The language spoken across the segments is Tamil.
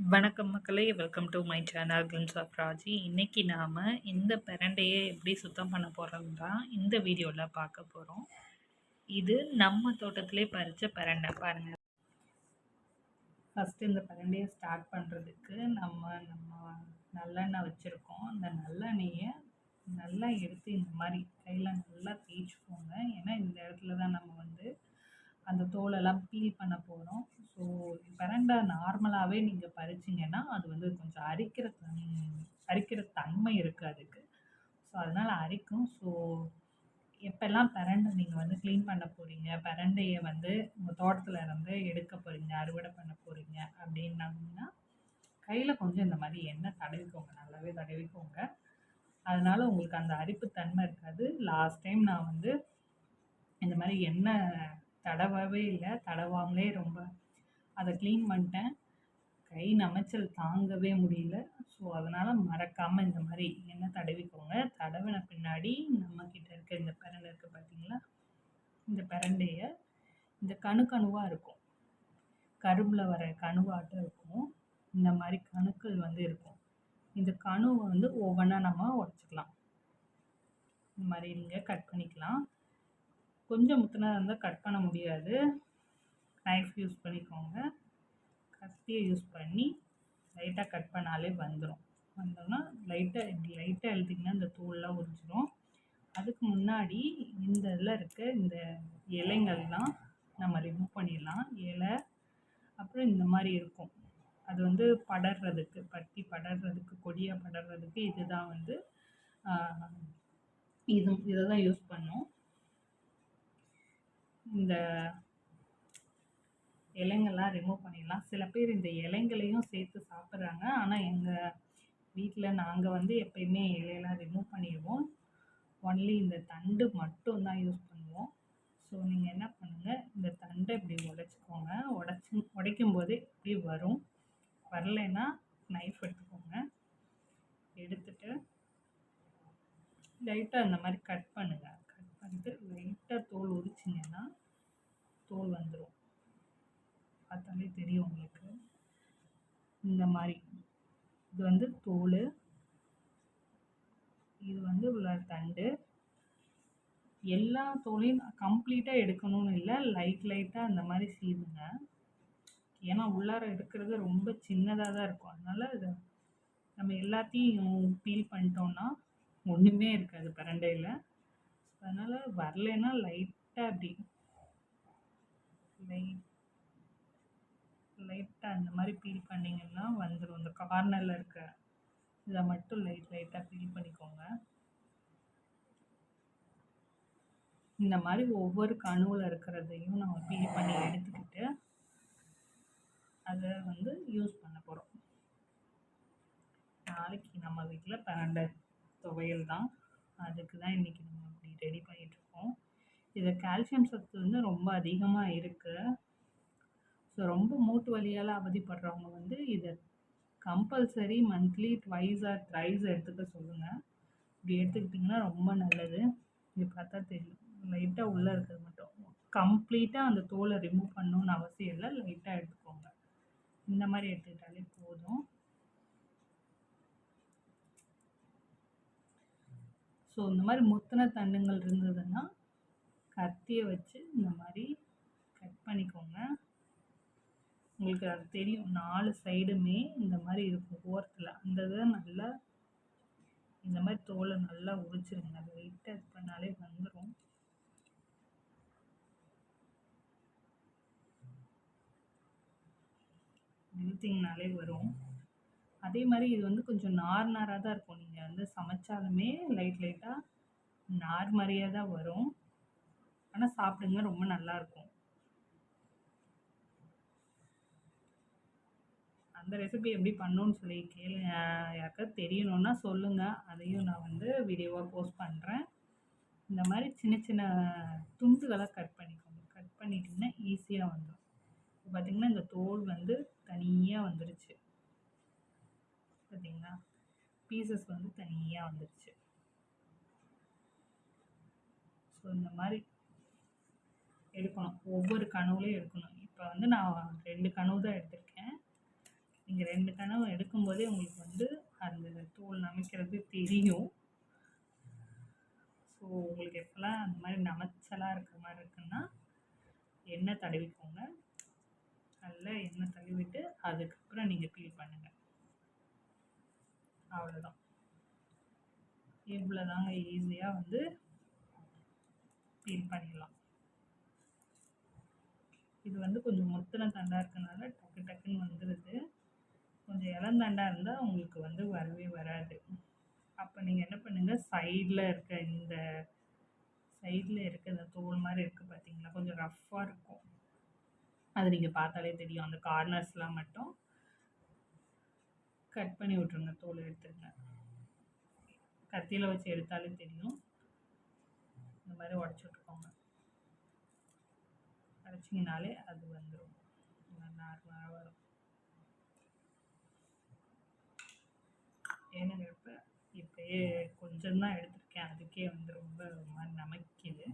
வணக்கம் மக்களே welcome to my channel glimpse of Raji இன்றைக்கி நாம் இந்த பிரண்டையை எப்படி சுத்தம் பண்ண போகிறோம் தான் இந்த வீடியோவில் பார்க்க போகிறோம் இது நம்ம தோட்டத்திலே பறித்த பிரண்டை பாருங்கள் ஃபஸ்ட்டு இந்த பிரண்டையை ஸ்டார்ட் பண்ணுறதுக்கு நம்ம நம்ம நல்லெண்ணெய் வச்சுருக்கோம். அந்த நல்லெண்ணெயை நல்லா எடுத்து இந்த மாதிரி கையில் நல்லா தேய்ச்சிக்கோங்க. ஏன்னா இந்த இடத்துல தான் நம்ம வந்து அந்த தோலெல்லாம் பீல் பண்ண போகிறோம் ஸோ பிரண்டை நார்மலாகவே நீங்கள் பறிச்சிங்கன்னா அது வந்து கொஞ்சம் அரிக்கிற தன் அரிக்கிற தன்மை இருக்குது அதுக்கு. ஸோ அதனால் அரிக்கும். ஸோ எப்போல்லாம் பிரண்டை நீங்கள் வந்து க்ளீன் பண்ண போகிறீங்க பிரண்டையை வந்து உங்கள் தோட்டத்தில் இருந்து எடுக்க போகிறீங்க அறுவடை பண்ண போகிறீங்க அப்படின்னாங்கன்னா கையில் கொஞ்சம் இந்த மாதிரி எண்ணெய் தடவிக்கோங்க. நல்லாவே தடவிக்கோங்க. அதனால் உங்களுக்கு அந்த அரிப்பு தன்மை இருக்காது. லாஸ்ட் டைம் நான் வந்து இந்த மாதிரி எண்ணெய் தடவவே இல்லை. தடவாமலே ரொம்ப அதை க்ளீன் பண்ணிட்டேன். கை நமைச்சல் தாங்கவே முடியல. ஸோ அதனால் மறக்காமல் இந்த மாதிரி எண்ணெய் தடவிக்கோங்க. தடவின பின்னாடி நம்மக்கிட்ட இருக்க இந்த பிரண்டை இருக்குது பார்த்தீங்களா இந்த பிரண்டையை இந்த கணு கணுவாக இருக்கும். கரும்பில் வர கணுவாட்டம் இருக்கும். இந்த மாதிரி கணுக்கள் வந்து இருக்கும். இந்த கணுவை வந்து ஒவ்வொன்றா நம்ம உடச்சிக்கலாம். இந்த மாதிரி நீங்கள் கட் பண்ணிக்கலாம். கொஞ்சம் முத்தினதாக இருந்தால் கட் பண்ண முடியாது. நைஃப் யூஸ் பண்ணிக்கோங்க. கத்தியை யூஸ் பண்ணி லைட்டாக கட் பண்ணாலே வந்துடும் வந்தோம்னா லைட்டாக இப்படி லைட்டாக எழுதிங்கன்னா இந்த தூள்லாம் உறிஞ்சிரும். அதுக்கு முன்னாடி இந்த இதில் இருக்க இந்த இலைங்கள்லாம் நம்ம ரிமூவ் பண்ணிடலாம். இலை அப்புறம் இந்த மாதிரி இருக்கும். அது வந்து படர்றதுக்கு பட்டி படர்றதுக்கு கொடியாக படர்றதுக்கு இதுதான் வந்து இது இதை தான் யூஸ் பண்ணோம். இந்த இலைங்கள்லாம் ரிமூவ் பண்ணிடலாம். சில பேர் இந்த இலைங்களையும் சேர்த்து சாப்பிட்றாங்க. ஆனால் எங்கள் வீட்டில் நாங்கள் வந்து எப்பயுமே இலையெல்லாம் ரிமூவ் பண்ணிடுவோம். ஒன்லி இந்த தண்டு மட்டும் தான் யூஸ் பண்ணுவோம். ஸோ நீங்கள் என்ன பண்ணுங்கள் இந்த தண்டை இப்படி உடச்சிக்கோங்க. உடச்சி உடைக்கும் போது இப்படி வரும். வரலைன்னா நைஃப் எடுத்துக்கோங்க. எடுத்துட்டு லைட்டாக இந்த மாதிரி கட் பண்ணுங்கள் கட் பண்ணிட்டு லைட்டாக தோல் உரிச்சிங்கன்னா தோல் வந்துடும் பார்த்தாலே தெரியும் உங்களுக்கு. இந்த மாதிரி. இது வந்து தோல். இது வந்து உள்ள தண்டு. எல்லா தோலையும் கம்ப்ளீட்டாக எடுக்கணும்னு இல்லை லைட் லைட்டாக அந்த மாதிரி சீவுங்க ஏன்னா உள்ளார எடுக்கிறது ரொம்ப சின்னதாக தான் இருக்கும். அதனால் இதை நம்ம எல்லாத்தையும் பீல் பண்ணிட்டோம்னா ஒன்றுமே இருக்காது பரண்டையில். அதனால் வரலைன்னா லைட்டாக அப்படி. லைட் லைட்டாக அந்த மாதிரி பீல் பண்ணிங்கன்னா வந்துடும் இந்த கார்னரில் இருக்க இதை மட்டும் லைட் லைட்டாக பீல் பண்ணிக்கோங்க. இந்த மாதிரி ஒவ்வொரு கணுவில் இருக்கிறதையும் நம்ம பீல் பண்ணி எடுத்துக்கிட்டு அதை வந்து யூஸ் பண்ண போகிறோம் நாளைக்கு நம்ம வீட்டில் பன்னெண்டு துவையல் தான். அதுக்கு தான் இன்றைக்கி நம்ம இப்படி ரெடி பண்ணிகிட்ருக்கோம் இதில் கால்சியம் சத்து வந்து ரொம்ப அதிகமாக இருக்குது ஸோ ரொம்ப மூட்டு வலியால் அவதிப்படுறவங்க வந்து இதை compulsory monthly twice or thrice எடுத்துக்க சொல்லுங்கள் இப்படி எடுத்துக்கிட்டிங்கன்னா ரொம்ப நல்லது. இது பார்த்தா தெரியும். லைட்டாக உள்ளே இருக்கிறது மட்டும். கம்ப்ளீட்டாக அந்த தோலை ரிமூவ் பண்ணணுன்னு அவசியம் இல்லை. லைட்டாக எடுத்துக்கோங்க. இந்த மாதிரி எடுத்துக்கிட்டாலே போதும். ஸோ இந்த மாதிரி முத்தின தண்டுங்கள் இருந்ததுன்னா கத்தியை வச்சு இந்த மாதிரி கட் பண்ணிக்கோங்க. உங்களுக்கு அது தெரியும். நாலு சைடுமே இந்த மாதிரி இருக்கும். ஓரத்தில். அந்த இதை நல்லா இந்த மாதிரி தோலை நல்லா உரிச்சிருங்க. அது வெயிட்டாக இது பண்ணாலே வந்துடும் இழுத்திங்கனாலே வரும். அதே மாதிரி இது வந்து கொஞ்சம் நார் நாராக தான் இருக்கும். நீங்கள் வந்து சமைச்சாலுமே லைட் லைட்டாக நார் மாதிரியாக தான் வரும். ஆனால் சாப்பிடுங்க ரொம்ப நல்லாயிருக்கும் அந்த ரெசிபி எப்படி பண்ணணும்னு சொல்லி கேளு யாருக்காவது தெரியணுன்னா சொல்லுங்கள் அதையும் நான் வந்து வீடியோவாக போஸ்ட் பண்ணுறேன் இந்த மாதிரி சின்ன சின்ன துண்டுகளாக கட் பண்ணிக்கோங்க. கட் பண்ணிட்டிங்கன்னா ஈஸியாக வந்துடும் இப்போ பார்த்திங்கன்னா இந்த தோல் வந்து தனியாக வந்துருச்சு. பார்த்தீங்களா பீசஸ் வந்து தனியாக வந்துருச்சு. ஸோ இந்த மாதிரி எடுக்கணும். ஒவ்வொரு கனவுலையும் எடுக்கணும். இப்போ வந்து நான் ரெண்டு கனவு தான் எடுத்திருக்கேன். நீங்கள் ரெண்டு கனவு எடுக்கும்போதே உங்களுக்கு வந்து அந்த தோல் நமைக்கிறது தெரியும். ஸோ உங்களுக்கு எப்போல்லாம் அந்த மாதிரி நமைச்சலாக இருக்கிற மாதிரி இருக்குன்னா எண்ணெய் தடவிக்கோங்க. நல்லா எண்ணெய் தடவிட்டு அதுக்கப்புறம் நீங்கள் பீல் பண்ணுங்கள் அவ்வளோதான் இவ்வளோ தாங்க ஈஸியாக வந்து பீல் பண்ணிடலாம். இது வந்து கொஞ்சம் முத்தின தண்டாக இருக்கனால டக்கு டக்குன்னு வந்துடுது கொஞ்சம் இளந்தண்டாக இருந்தால் உங்களுக்கு வந்து வரவே வராது. அப்போ நீங்கள் என்ன பண்ணுங்கள் சைடில் இருக்க இந்த சைடில் இருக்க இந்த தோல் மாதிரி இருக்குது பார்த்தீங்களா கொஞ்சம் ரஃப்பாக இருக்கும். அது நீங்கள் பார்த்தாலே தெரியும். அந்த கார்னர்ஸ்லாம் மட்டும் கட் பண்ணி விட்ருங்க தோல் எடுத்துருங்க. கத்தியில் வச்சு எடுத்தாலே தெரியும். இந்த மாதிரி உடச்சி விட்டுக்கோங்க. அரைச்சிங்கனாலே அது வந்துடும் நார்மலாக வரும். ஏன்னா இப்போ இப்போயே கொஞ்சம் தான் எடுத்திருக்கேன். அதுக்கே வந்து ரொம்ப ஒரு மாதிரி நமக்குது.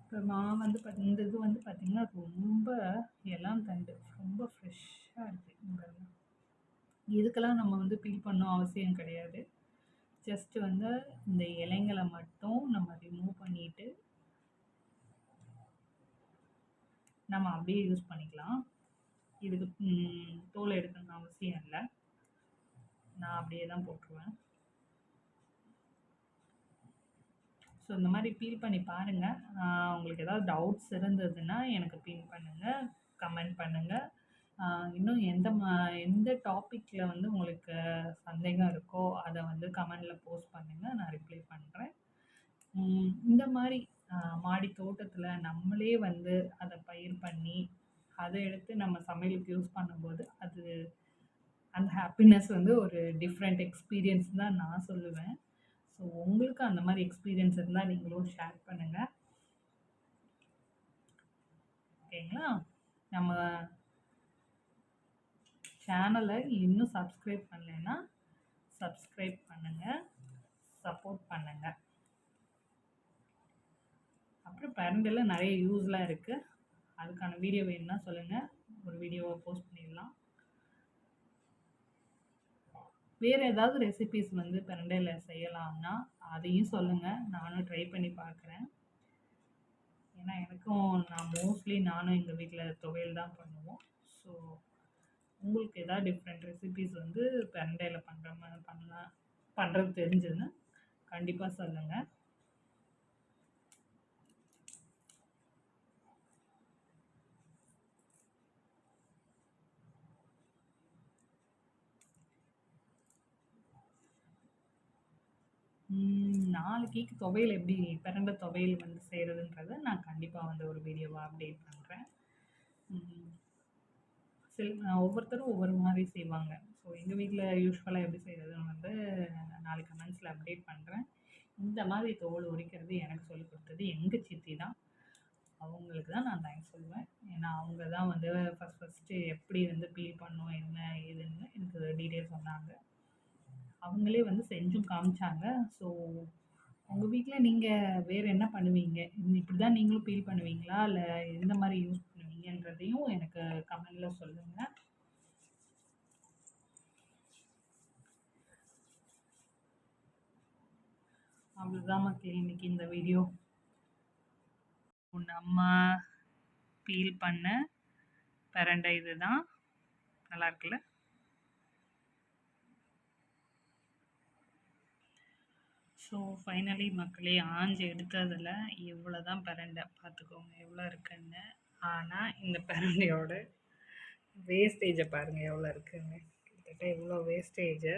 இப்போ நான் வந்து பார்த்தி இந்த இது வந்து பார்த்திங்கன்னா ரொம்ப இளம் தண்டு ரொம்ப ஃப்ரெஷ்ஷாக இருக்குது இதுக்கெல்லாம் நம்ம வந்து பீல் பண்ணும் அவசியம் கிடையாது. ஜஸ்ட்டு வந்து இந்த இலைங்களை மட்டும் நம்ம ரிமூவ் பண்ணிவிட்டு நம்ம அப்படியே யூஸ் பண்ணிக்கலாம். இதுக்கு தோல் எடுக்கணும்னு அவசியம் இல்லை. நான் அப்படியே தான் போட்டுருவேன். ஸோ இந்த மாதிரி பீல் பண்ணி பாருங்கள் உங்களுக்கு ஏதாவது டவுட்ஸ் இருந்ததுன்னா எனக்கு பீல் பண்ணுங்கள் கமெண்ட் பண்ணுங்கள் இன்னும் எந்த மா எந்த டாப்பிக்கில் வந்து உங்களுக்கு சந்தேகம் இருக்கோ அதை வந்து கமெண்டில் போஸ்ட் பண்ணுங்கள் நான் ரிப்ளை பண்ணுறேன் இந்த மாதிரி மாடி தோட்டத்தில் நம்மளே வந்து அதை பயிர் பண்ணி அதை எடுத்து நம்ம சமையலுக்கு யூஸ் பண்ணும்போது அது அந்த ஹாப்பினஸ் வந்து ஒரு டிஃப்ரெண்ட் எக்ஸ்பீரியன்ஸ் தான் நான் சொல்லுவேன். ஸோ உங்களுக்கு அந்த மாதிரி எக்ஸ்பீரியன்ஸ் இருந்தால் நீங்களும் ஷேர் பண்ணுங்கள் ஓகேங்களா நம்ம சேனலை இன்னும் சப்ஸ்கிரைப் பண்ணலைன்னா சப்ஸ்கிரைப் பண்ணுங்கள் சப்போர்ட் பண்ணுங்கள் அப்புறம் பேரண்டில் நிறைய யூஸ்லாம் இருக்குது அதுக்கான வீடியோ வேணும்னா சொல்லுங்கள் ஒரு வீடியோவை போஸ்ட் பண்ணிடலாம். வேறு ஏதாவது ரெசிபீஸ் வந்து பிரண்டையில் செய்யலாம்னா அதையும் சொல்லுங்கள் நானும் ட்ரை பண்ணி பார்க்குறேன் ஏன்னா எனக்கும் நான் மோஸ்ட்லி நானும் எங்கள் வீட்டில் துவையல் தான் பண்ணுவோம். ஸோ உங்களுக்கு எதாவது டிஃப்ரெண்ட் ரெசிபீஸ் வந்து பிரண்டையில் பண்ணுற மாதிரி பண்ணலாம் பண்ணுறது தெரிஞ்சதுன்னு கண்டிப்பாக சொல்லுங்கள் நாளைக்கு துவையல் எப்படி பிறண்ட துவையல் வந்து செய்கிறதுன்றத நான் கண்டிப்பாக வந்து ஒரு வீடியோவாக அப்டேட் பண்ணுறேன் சில ஒவ்வொருத்தரும் ஒவ்வொரு மாதிரி செய்வாங்க. ஸோ எங்கள் வீட்டில் யூஸ்வலாக எப்படி செய்கிறதுன்னு வந்து நாளைக்கு கமெண்ட்ஸில் அப்டேட் பண்ணுறேன் இந்த மாதிரி தோல் உரிக்கிறது எனக்கு சொல்லிக் கொடுத்தது எங்கள் சித்தி தான். அவங்களுக்கு தான் நான் தேங்க்ஸ் சொல்லுவேன். ஏன்னா அவங்க தான் வந்து ஃபஸ்ட் ஃபஸ்ட்டு எப்படி வந்து பீல் பண்ணும் என்ன ஏதுன்னு எனக்கு டீட்டெயில் சொன்னாங்க. அவங்களே வந்து செஞ்சும் காமிச்சாங்க. ஸோ உங்கள் வீட்டில் நீங்கள் வேறு என்ன பண்ணுவீங்க? இப்படி தான் நீங்களும் ஃபீல் பண்ணுவீங்களா? இல்லை எந்த மாதிரி யூஸ் பண்ணுவீங்கன்றதையும் எனக்கு கமெண்டில் சொல்லுங்கள் அவ்வளோதான் மக்கள் இன்னைக்கு இந்த வீடியோ நம்ம ஃபீல் பண்ண பரண்டை இது தான் நல்லா இருக்குல்ல? ஸோ ஃபைனலி மக்களே ஆஞ்சு எடுத்ததில் இவ்வளோ தான் பிரண்டை. பார்த்துக்கோங்க எவ்வளோ இருக்குன்னு. ஆனால் இந்த பிரண்டையோட வேஸ்டேஜை பாருங்கள் எவ்வளோ இருக்குன்னு. கிட்டத்தட்ட இவ்வளோ வேஸ்டேஜை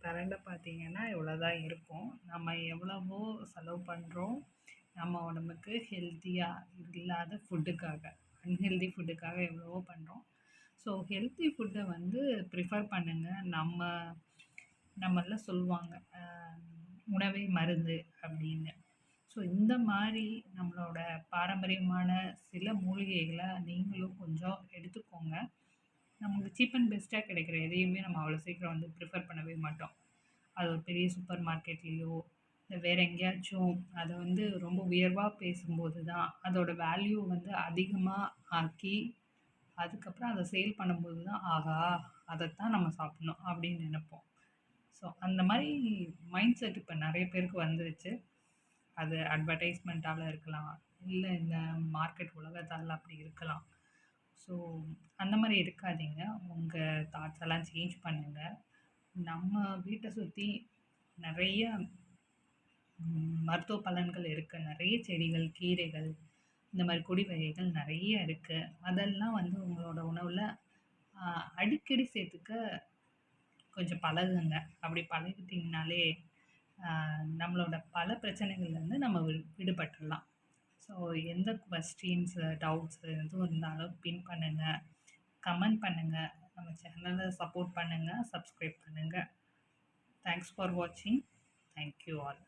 பிரண்டை பார்த்திங்கன்னா இவ்வளோ தான் இருக்கும். நம்ம எவ்வளவோ செலவு பண்ணுறோம் நம்ம உடம்புக்கு ஹெல்த்தியாக இல்லாத ஃபுட்டுக்காக அன்ஹெல்தி ஃபுட்டுக்காக எவ்வளவோ பண்ணுறோம் ஸோ ஹெல்த்தி ஃபுட்டை வந்து ப்ரிஃபர் பண்ணுங்கள் நம்ம நம்மள சொல்லுவாங்க உணவே மருந்து அப்படின்னு. ஸோ இந்த மாதிரி நம்மளோட பாரம்பரியமான சில மூலிகைகளை நீங்களும் கொஞ்சம் எடுத்துக்கோங்க. நமக்கு சீப் அண்ட் பெஸ்ட்டாக கிடைக்கிற எதையுமே நம்ம அவ்வளோ சீக்கிரம் வந்து ப்ரிஃபர் பண்ணவே மாட்டோம். அது ஒரு பெரிய சூப்பர் மார்க்கெட்லேயோ இல்லை வேறு எங்கேயாச்சும் அதை வந்து ரொம்ப உயர்வாக பேசும்போது தான் அதோடய வேல்யூ வந்து அதிகமாக ஆக்கி அதுக்கப்புறம் அதை சேல் பண்ணும்போது தான், ஆகா அதைத்தான் நம்ம சாப்பிட்ணும் அப்படின்னு நினைப்போம். ஸோ அந்த மாதிரி மைண்ட் செட் இப்போ நிறைய பேருக்கு வந்துருச்சு. அது அட்வர்டைஸ்மெண்ட்டால் இருக்கலாம். இல்லை இந்த மார்க்கெட் உலகத்தால் அப்படி இருக்கலாம். ஸோ அந்த மாதிரி இருக்காதீங்க. உங்கள் தாட்ஸ் எல்லாம் சேஞ்ச் பண்ணுங்கள் நம்ம வீட்டை சுற்றி நிறைய மருத்துவ பலன்கள் இருக்குது நிறைய செடிகள், கீரைகள் இந்த மாதிரி கொடி வகைகள் நிறைய இருக்குது அதெல்லாம் வந்து உங்களோட உணவில் அடிக்கடி சேர்த்துக்க கொஞ்சம் பழகுங்க. அப்படி பழகிட்டிங்கனாலே நம்மளோட பல பிரச்சனைகள்லேருந்து நம்ம விடுபட்டுடலாம் ஸோ எந்த கொஸ்டின்ஸு டவுட்ஸு எதுவும் இருந்தாலும் பின் பண்ணுங்கள் கமெண்ட் பண்ணுங்கள் நம்ம சேனலை சப்போர்ட் பண்ணுங்கள் சப்ஸ்கிரைப் பண்ணுங்கள் தேங்க்ஸ் ஃபார் வாட்சிங். Thank you all.